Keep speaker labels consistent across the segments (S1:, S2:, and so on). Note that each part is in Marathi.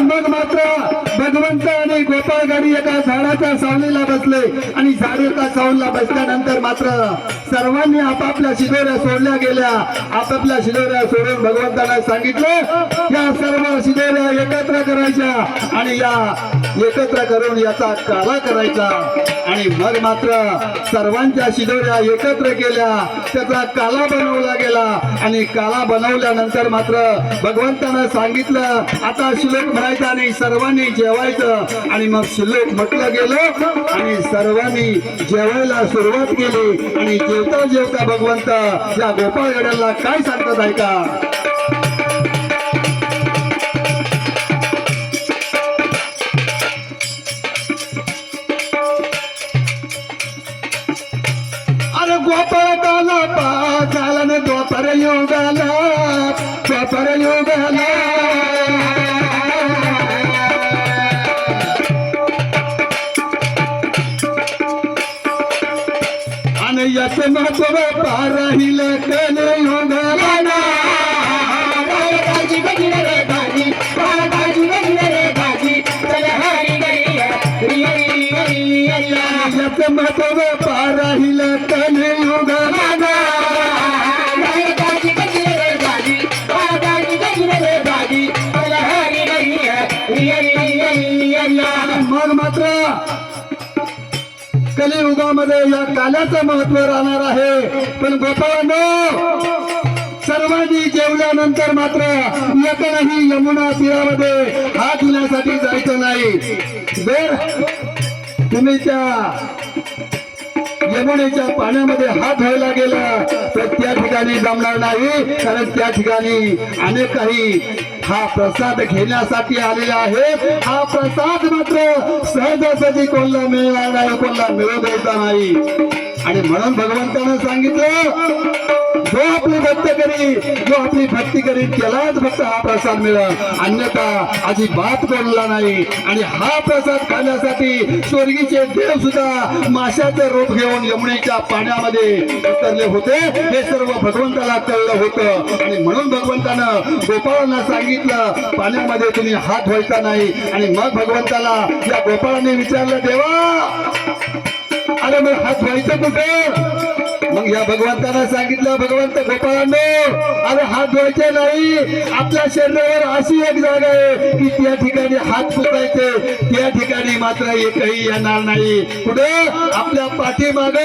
S1: मग मात्र भगवंत आणि गोपाळ गाडी एका झाडाच्या सावलीला बसले. आणि झाड एका सावलीला बसल्यानंतर मात्र सर्वांनी आपापल्या शिदोऱ्या सोडल्या गेल्या. आपापल्या शिदोऱ्या सोडून भगवंताला सांगितलं या सर्व शिदोऱ्या एकत्र करायच्या. आणि या एकत्र करून याचा काला करायचा. आणि मग मात्र सर्वांच्या शिदोऱ्या एकत्र केल्या त्याचा काला बनवला गेला. आणि काला बनवल्यानंतर मात्र भगवंतानं सांगितलं आता श्लोक म्हणायचा आणि सर्वांनी जेवायचं. आणि मग श्लोक म्हटलं गेलं आणि सर्वांनी जेवायला सुरुवात केली. आणि जेवता जेवता भगवंत या गोपाळगड्याला काय सांगतात ऐका ಗೋಪರಕಾಲ ಕಾಲನ ಗೋಪರ ಯುಗಲ ಗೋಪರ ಯುಗಲ ಅನಯ್ಯ ಸಮಪುರ ಪಾರಹಿಲ ಕಲ ಯುಗಲನಾ महत्त्व महत्त्व मग मात्र कलियुगामध्ये या काल्याचं महत्त्व राहणार आहे. पण गोपाळ सर्वांनी जेवल्यानंतर मात्र एकही यमुना तीरामध्ये हात धुण्यासाठी जायचं नाही. जर तुम्ही त्या यमुनेच्या पाण्यामध्ये हात व्हायला गेला तर त्या ठिकाणी जमणार नाही. कारण त्या ठिकाणी अनेक काही हा प्रसाद घेण्यासाठी आलेला आहे. हा प्रसाद मात्र सहजासहजी कोणला मिळणार नाही कोणला मिळवता नाही. आणि म्हणून भगवंतानं सांगितलं जो आपली भक्त करी जो आपली भक्ती करी त्यालाच फक्त हा प्रसाद मिळेल अन्यथा अजिबात बोलला नाही. आणि हा प्रसाद खाण्यासाठी स्वर्गीचे देव सुद्धा माशाचं रूप घेऊन यमुनेच्या पाण्यामध्ये उतरले होते. हे सर्व भगवंताला कळलं होतं. आणि म्हणून भगवंतानं गोपाळांना सांगितलं पाण्यामध्ये तुम्ही हात व्हायचा नाही. आणि मग भगवंताला या गोपाळाने विचारलं देवा अरे मग हात व्हायचं कुठे? मग या भगवंताला सांगितलं भगवंत गोपाळांनो अरे हात धुवायचे नाही. आपल्या शरीरावर अशी एक जागा आहे की त्या ठिकाणी हात पुसायचे त्या ठिकाणी मात्र एकही येणार नाही. कुठे आपल्या पाठीमाग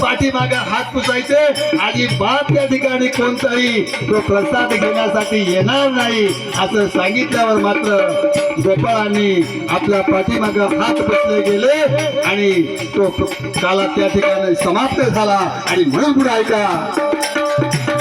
S1: पाठीमाग हात पुसायचे आणि बाप त्या ठिकाणी कोणताही तो प्रसाद घेण्यासाठी येणार नाही असं सांगितल्यावर मात्र गोपाळांनी आपल्या पाठीमाग हात पुसले गेले आणि तो काला त्या ठिकाणी समाप्त झाला. आणि म्हणून पुढे ऐका.